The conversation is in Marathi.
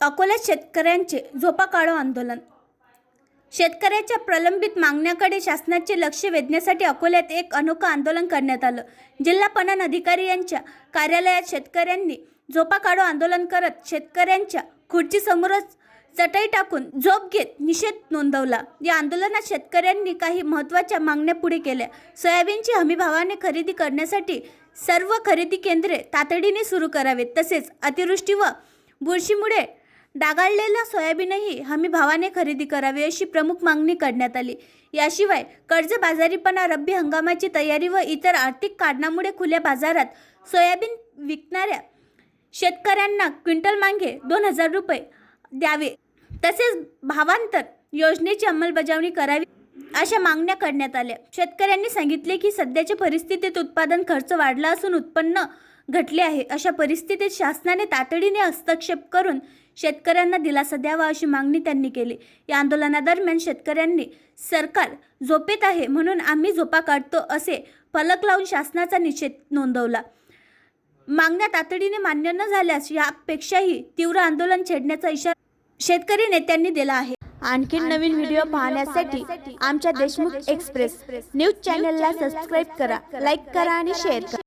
अकोल्यात शेतकऱ्यांचे झोपा काढो आंदोलन. शेतकऱ्याच्या प्रलंबित मागण्याकडे शासनाचे लक्ष वेधण्यासाठी अकोल्यात एक अनोखं आंदोलन करण्यात आलं. जिल्हा पणन अधिकारी यांच्या कार्यालयात शेतकऱ्यांनी झोपा काढो आंदोलन करत शेतकऱ्यांच्या खुर्चीसमोरच चटई टाकून झोप घेत निषेध नोंदवला. या आंदोलनात शेतकऱ्यांनी काही महत्त्वाच्या मागण्या पुढे केल्या. सोयाबीनची हमीभावाने खरेदी करण्यासाठी सर्व खरेदी केंद्रे तातडीने सुरू करावेत. तसेच अतिवृष्टी व बुरशीमुळे डागाळलेला सोयाबीनही हमी भावाने खरेदी करावी अशी प्रमुख मागणी करण्यात आली. याशिवाय कर्जबाजारीपणा रब्बी हंगामाची तयारी व इतर आर्थिक कारणामुळे खुल्या बाजारात सोयाबीन विकणाऱ्या शेतकऱ्यांना क्विंटल मागे दोन हजार रुपये द्यावे. तसेच भावांतर योजनेची अंमलबजावणी करावी अशा मागण्या करण्यात आल्या. शेतकऱ्यांनी सांगितले की सध्याच्या परिस्थितीत उत्पादन खर्च वाढला असून उत्पन्न घटले आहे. अशा परिस्थितीत शासनाने तातडीने हस्तक्षेप करून शेतकऱ्यांना दिलासा द्यावा अशी मागणी त्यांनी केली. या आंदोलनादरम्यान शेतकऱ्यांनी सरकार झोपेत आहे म्हणून आम्ही झोपा काढतो असे फलक लावून शासनाचा निषेध नोंदवला. मागण्या तातडीने मान्य न झाल्यास यापेक्षाही तीव्र आंदोलन छेडण्याचा इशारा शेतकरी नेत्यांनी दिला आहे. आणखी नवीन व्हिडिओ पाहण्यासाठी आमच्या देशमुख एक्सप्रेस न्यूज चॅनलला सबस्क्राईब करा लाईक करा आणि शेअर करा.